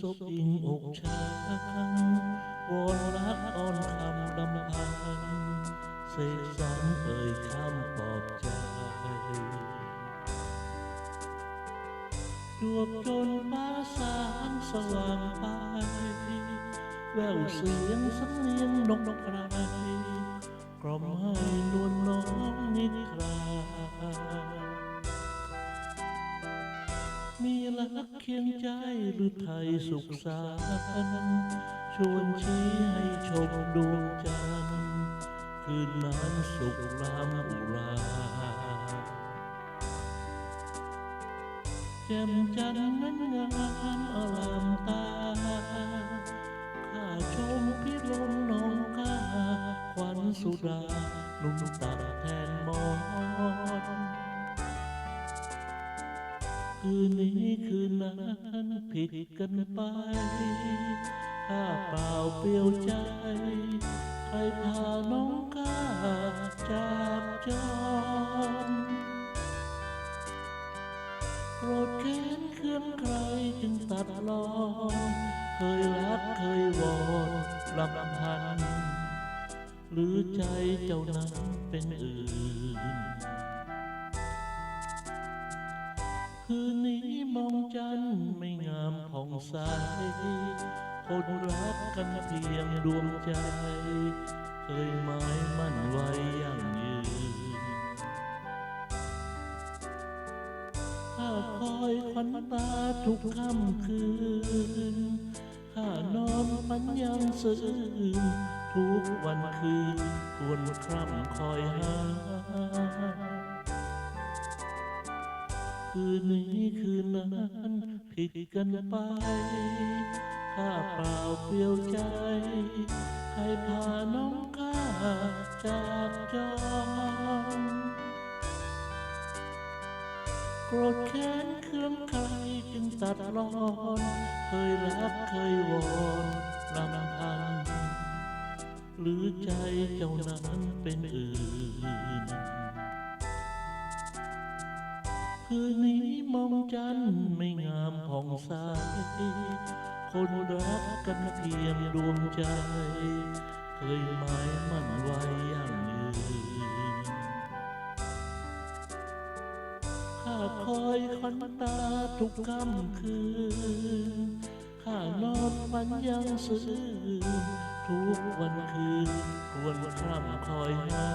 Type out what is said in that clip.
ศพอิงอกช้าวอนรักอ่อนคำลำพันเสกสรรเอ่ยคำปลอบใจดวบจนฟ้าสางสว่างไป แววเสียงสำเนียงนกไกรกล่อมให้นวลน้องนิทรา รักเคียงใจหรือไทยสุขสันต์ชวนชี้ให้ชมดวงจันทร์คืนนั้นสุขรามอุราแจ่มจันทร์นั้นงามอลามตาข้าชมพิรมน้องกาขวัญสุดานุ่มตัดแทน คืนนี้คืนนั้นผิดกันไปข้าเปล่าเปลี่ยวใจ ใครพาน้องข้าจับจองโกรธแค้นเคืองใครจึงตัดรอนเคยรักเคยวอนลำพัน หรือใจเจ้านั้นเป็นอื่น คืนนี้มองจันทร์ไม่งามผ่องใส คนรักกันเพียงดวงใจ เคยหมายมั่นไว้ยั่งยืน ข้าคอยควันตาทุกค่ำคืน ข้านอนฝันยังซื่นทุกวันคืนควรคร่ำคอยหา คืนนี้คืนนั้นผิดกันไป ข้าเปล่าเปลี่ยวใจ ใครพาน้องข้าจากจองโกรธแค้นเคืองใครจึงตัดรอน เคยรักเคยวอนลำพันหรือใจเจ้านั้นเป็นอื่น คืนนี้มองจันทร์ไม่งามผ่องใส คนรักกันเพียงดวงใจ เคยหมายมั่นไว้ยั่งยืนข้าคอยควันตาทุกค่ำคืน ข้านอนฝันยังซื่นทุกวันคืนควรคร่ำคอยหา